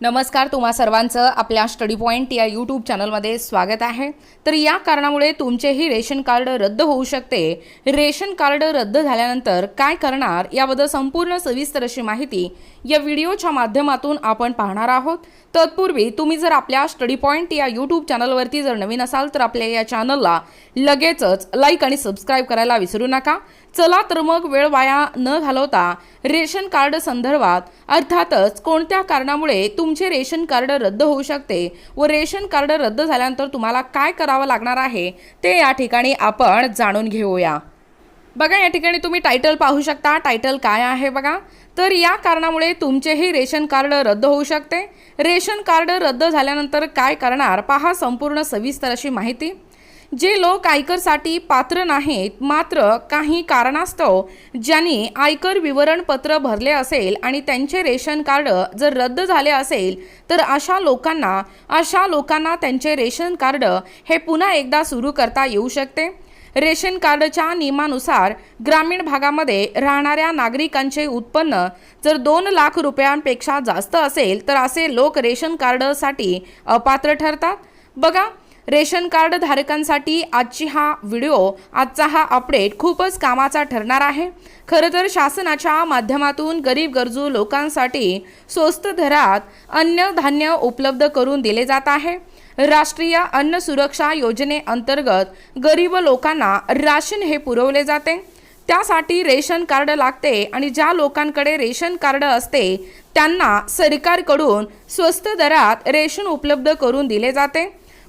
नमस्कार तुम्हा सर्वांचं आपल्या स्टडी पॉईंट या यूट्यूब चॅनलमध्ये स्वागत आहे. तर या कारणामुळे तुमचेही रेशन कार्ड रद्द होऊ शकते. रेशन कार्ड रद्द झाल्यानंतर काय करणार याबद्दल संपूर्ण सविस्तर अशी माहिती या व्हिडिओच्या माध्यमातून आपण पाहणार आहोत. तत्पूर्वी तुम्ही जर आपल्या स्टडी पॉईंट या यूट्यूब चॅनलवरती जर नवीन असाल तर आपल्या या चॅनलला लगेचच लाईक आणि सबस्क्राईब करायला विसरू नका. चला तर मग वेळ वाया न घालवता रेशन कार्ड संदर्भात अर्थातच कोणत्या कारणामुळे तुमचे रेशन कार्ड रद्द होऊ शकते व रेशन कार्ड रद्द झाल्यानंतर तुम्हाला काय करावं लागणार आहे ते या ठिकाणी आपण जाणून घेऊया. बघा या ठिकाणी तुम्ही टायटल पाहू शकता. टायटल काय आहे बघा? तर या कारणामुळे तुमचेही रेशन कार्ड रद्द होऊ शकते. रेशन कार्ड रद्द झाल्यानंतर काय करणार? पहा संपूर्ण सविस्तर अशी माहिती. जे लोक आयकरसाठी पात्र नाहीत मात्र काही कारणास्तव ज्यांनी आयकर विवरणपत्र भरले असेल आणि त्यांचे रेशन कार्ड जर रद्द झाले असेल तर अशा लोकांना अशा लोकांना त्यांचे रेशन कार्ड हे पुन्हा एकदा सुरू करता येऊ शकते. रेशन कार्डच्या नियमानुसार ग्रामीण भागामध्ये राहणाऱ्या नागरिकांचे उत्पन्न जर दोन लाख रुपयांपेक्षा जास्त असेल तर असे लोक रेशन कार्डसाठी अपात्र ठरतात. बघा रेशन कार्ड धारकांसाठी आजची हा व्हिडिओ आजचा हा अपडेट खूपच कामाचा ठरणार आहे. खरं तर शासनाच्या माध्यमातून गरीब गरजू लोकांसाठी स्वस्त दरात अन्नधान्य उपलब्ध करून दिले जात आहे. राष्ट्रीय अन्न सुरक्षा योजनेअंतर्गत गरीब लोकांना राशन हे पुरवले जाते. त्यासाठी रेशन कार्ड लागते आणि ज्या लोकांकडे रेशन कार्ड असते त्यांना सरकारकडून स्वस्त दरात रेशन उपलब्ध करून दिले जाते.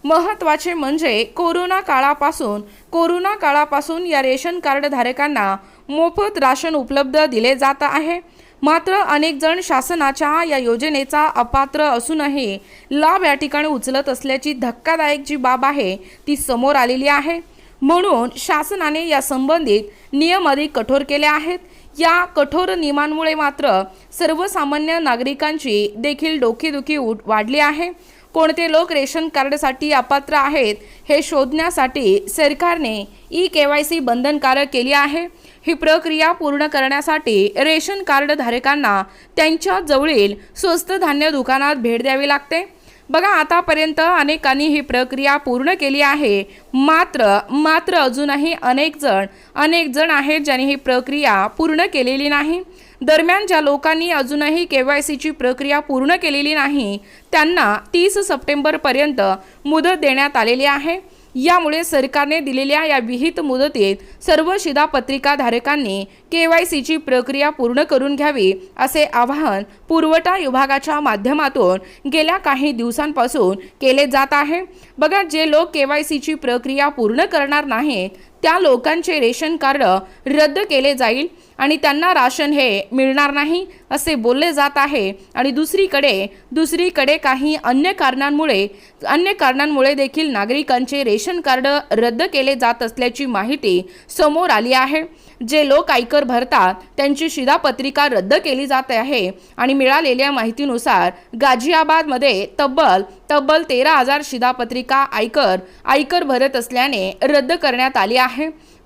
महत्त्वाचे म्हणजे कोरोना काळापासून कोरोना काळापासून या रेशन कार्ड धारकांना मोफत राशन उपलब्ध दिले जात आहे. मात्र अनेक जण शासनाच्या या योजनेचा अपात्र असूनही लाभ या ठिकाणी उचलत असल्याची धक्कादायक जी बाब आहे ती समोर आलेली आहे. म्हणून शासनाने या संबंधित नियम अधिक कठोर केले आहेत. या कठोर नियमांमुळे मात्र सर्वसामान्य नागरिकांची देखील डोकेदुखी उड वाढली आहे. कोणते लोक रेशन कार्डसाठी अपात्र आहेत हे शोधण्यासाठी सरकारने ई के वाय सी बंधनकारक केली आहे. ही प्रक्रिया पूर्ण करण्यासाठी रेशन कार्ड धारकांना त्यांच्या जवळील स्वस्त धान्य दुकानात भेट द्यावी लागते. बघा आतापर्यंत अनेकांनी ही प्रक्रिया पूर्ण केली आहे. मात्र मात्र अजूनही अनेक जण अनेक जण आहेत ज्यांनी ही प्रक्रिया पूर्ण केलेली नाही. दरम्यान ज्या लोकांनी अजूनही के वाय सीची प्रक्रिया पूर्ण केलेली नाही त्यांना तीस सप्टेंबरपर्यंत मुदत देण्यात आलेली आहे. यामुळे सरकारने दिलेल्या या विहित मुदतीत सर्व शिधापत्रिका धारकांनी के वाय सीची प्रक्रिया पूर्ण करून घ्यावी असे आवाहन पुरवठा विभागाच्या माध्यमातून गेल्या काही दिवसांपासून केले जात आहे. बघा जे लोक के वाय सीची प्रक्रिया पूर्ण करणार नाहीत त्या लोकांचे रेशन कार्ड रद्द केले जाईल आणि त्यांना राशन हे मिळणार नाही असे बोलले जात आहे. आणि दुसरीकडे दुसरीकडे काही अन्य कारणांमुळे अन्य कारणांमुळे देखील नागरिकांचे रेशन कार्ड रद्द केले जात असल्याची माहिती समोर आली आहे. जे लोक आयकर भरतात त्यांची शिधापत्रिका रद्द केली जात आहे आणि मिळालेल्या माहितीनुसार गाझियाबादमध्ये तब्बल तब्बल तेरा हजार शिधापत्रिका आयकर आयकर भरत असल्याने रद्द करण्यात आली आहे.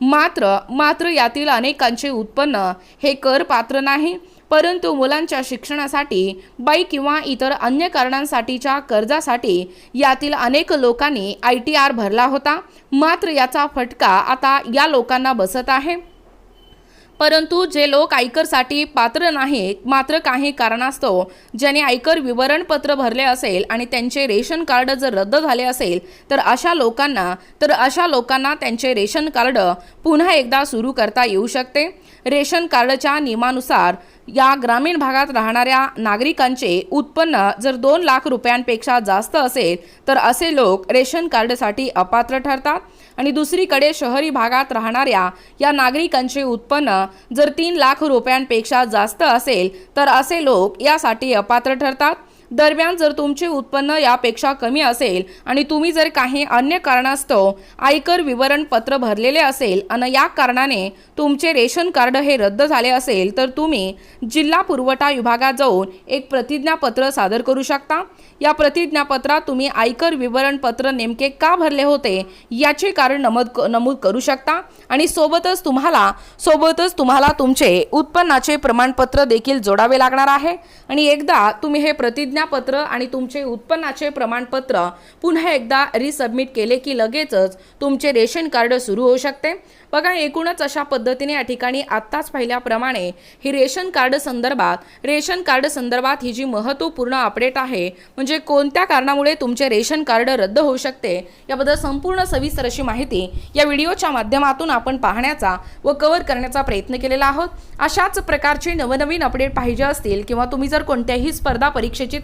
मात्र मात्र यातील अनेकांचे उत्पन्न हे कर पात्र नाही. परंतु मुलांच्या शिक्षणासाठी बाई किंवा इतर अन्य कारणांसाठीच्या कर्जासाठी यातील अनेक लोकांनी आय टी आर भरला होता. मात्र याचा फटका आता या लोकांना बसत आहे. परंतु जे लोक आयकरसाठी पात्र नाहीत मात्र काही कारणास्तव ज्याने आयकर विवरणपत्र भरले असेल आणि त्यांचे रेशन कार्ड जर रद्द झाले असेल तर अशा लोकांना तर अशा लोकांना त्यांचे रेशन कार्ड पुन्हा एकदा सुरू करता येऊ शकते. रेशन कार्डच्या नियमानुसार या ग्रामीण भागात राहणाऱ्या नागरिकांचे उत्पन्न जर दोन लाख रुपयांपेक्षा जास्त असेल तर असे लोक रेशन कार्डसाठी अपात्र ठरतात. आणि दुसरीकडे शहरी भागात राहणाऱ्या या नागरिकांचे उत्पन्न जर तीन लाख रुपयांपेक्षा जास्त असेल तर असे लोक यासाठी अपात्र ठरतात. दरम्यान जर तुमचे उत्पन्न यापेक्षा कमी असेल आणि तुम्ही जर काही अन्य कारणास्तव आयकर विवरणपत्र भरलेले असेल आणि या कारणाने तुमचे रेशन कार्ड हे रद्द झाले असेल तर तुम्ही जिल्हा पुरवठा विभागात जाऊन एक प्रतिज्ञापत्र सादर करू शकता. या प्रतिज्ञापत्रात तुम्ही आयकर विवरणपत्र नेमके का भरले होते याचे कारण नमूद नमूद करू शकता. आणि सोबतच तुम्हाला सोबतच तुम्हाला तुमचे उत्पन्नाचे प्रमाणपत्र देखील जोडावे लागणार आहे. आणि एकदा तुम्ही हे प्रतिज्ञा प्रतिज्ञापत्र आणि तुमचे उत्पन्नाचे प्रमाणपत्र पुन्हा एकदा रिसबमिट केले की लगेचच तुमचे रेशन कार्ड सुरू होऊ शकते. बघा एकूणच अशा पद्धतीने या ठिकाणी आत्ताच पाहिल्याप्रमाणे ही रेशन कार्ड संदर्भात रेशन कार्ड संदर्भात ही जी महत्त्वपूर्ण अपडेट आहे म्हणजे कोणत्या कारणामुळे तुमचे रेशन कार्ड रद्द होऊ शकते याबद्दल संपूर्ण सविस्तर अशी माहिती या व्हिडिओच्या माध्यमातून आपण पाहण्याचा व कव्हर करण्याचा प्रयत्न केलेला आहोत. अशाच प्रकारचे नवनवीन अपडेट पाहिजे असतील किंवा तुम्ही जर कोणत्याही स्पर्धा परीक्षेची